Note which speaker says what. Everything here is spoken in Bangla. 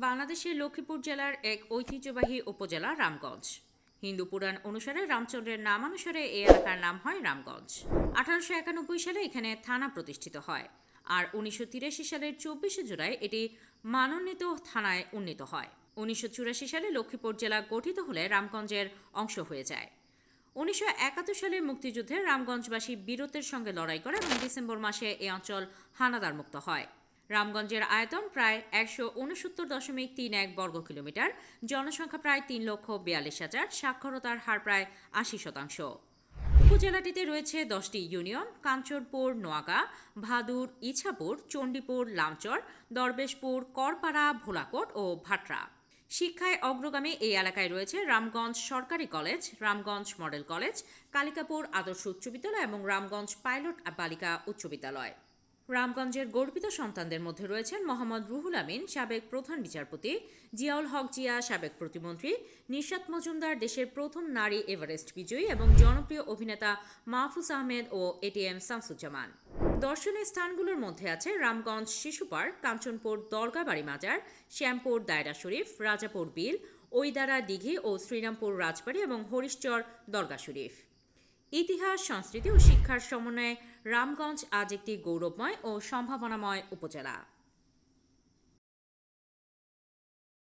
Speaker 1: বাংলাদেশের লক্ষ্মীপুর জেলার এক ঐতিহ্যবাহী উপজেলা রামগঞ্জ। হিন্দু পুরাণ অনুসারে রামচন্দ্রের নামানুসারে এই এলাকার নাম হয় রামগঞ্জ। আঠারোশো একানব্বই সালে এখানে থানা প্রতিষ্ঠিত হয় আর উনিশশো তিরাশি সালের চব্বিশে জুলাই এটি মানোন্বিত থানায় উন্নীত হয়। উনিশশো চুরাশি সালে লক্ষ্মীপুর জেলা গঠিত হলে রামগঞ্জের অংশ হয়ে যায়। উনিশশো একাত্তর সালে মুক্তিযুদ্ধে রামগঞ্জবাসী বীরত্বের সঙ্গে লড়াই করে এবং ডিসেম্বর মাসে এই অঞ্চল হানাদার মুক্ত হয়। রামগঞ্জের আয়তন প্রায় একশো উনসত্তর দশমিক তিন এক বর্গ কিলোমিটার, জনসংখ্যা প্রায় তিন লক্ষ বিয়াল্লিশ হাজার, সাক্ষরতার হার প্রায় আশি শতাংশ। উপজেলাটিতে রয়েছে দশটি ইউনিয়ন, কাঞ্চনপুর, নোয়াগা, ভাদুর, ইছাপুর, চণ্ডীপুর, লামচর, দরবেশপুর, করপাড়া, ভোলাকোট ও ভাটরা। শিক্ষায় অগ্রগামী এই এলাকায় রয়েছে রামগঞ্জ সরকারি college, Ramganj model college, Kalikapur আদর্শ উচ্চ বিদ্যালয় এবং রামগঞ্জ পাইলট বালিকা উচ্চ বিদ্যালয়। রামগঞ্জের গর্বিত সন্তানদের মধ্যে রয়েছেন মোহাম্মদ রুহুল আমিন, সাবেক প্রধান বিচারপতি, জিয়াউল হক জিয়া, সাবেক প্রতিমন্ত্রী, নিশাত মজুমদার, দেশের প্রথম নারী এভারেস্ট বিজয়ী এবং জনপ্রিয় অভিনেতা মাহফুজ আহমেদ ও এটিএম শামসুজ্জামান। দর্শনীয় স্থানগুলোর মধ্যে আছে রামগঞ্জ শিশু পার্ক, কাঞ্চনপুর দরগাবাড়ি মাজার, শ্যামপুর দায়রা শরীফ, রাজাপুর বিল ওইদারা দিঘি ও শ্রীরামপুর রাজবাড়ি এবং হরিশচর দরগা শরীফ। ইতিহাস সংস্কৃতি ও শিক্ষার সমন্বয়ে রামগঞ্জ আজ একটি গৌরবময় ও সম্ভাবনাময় উপজেলা।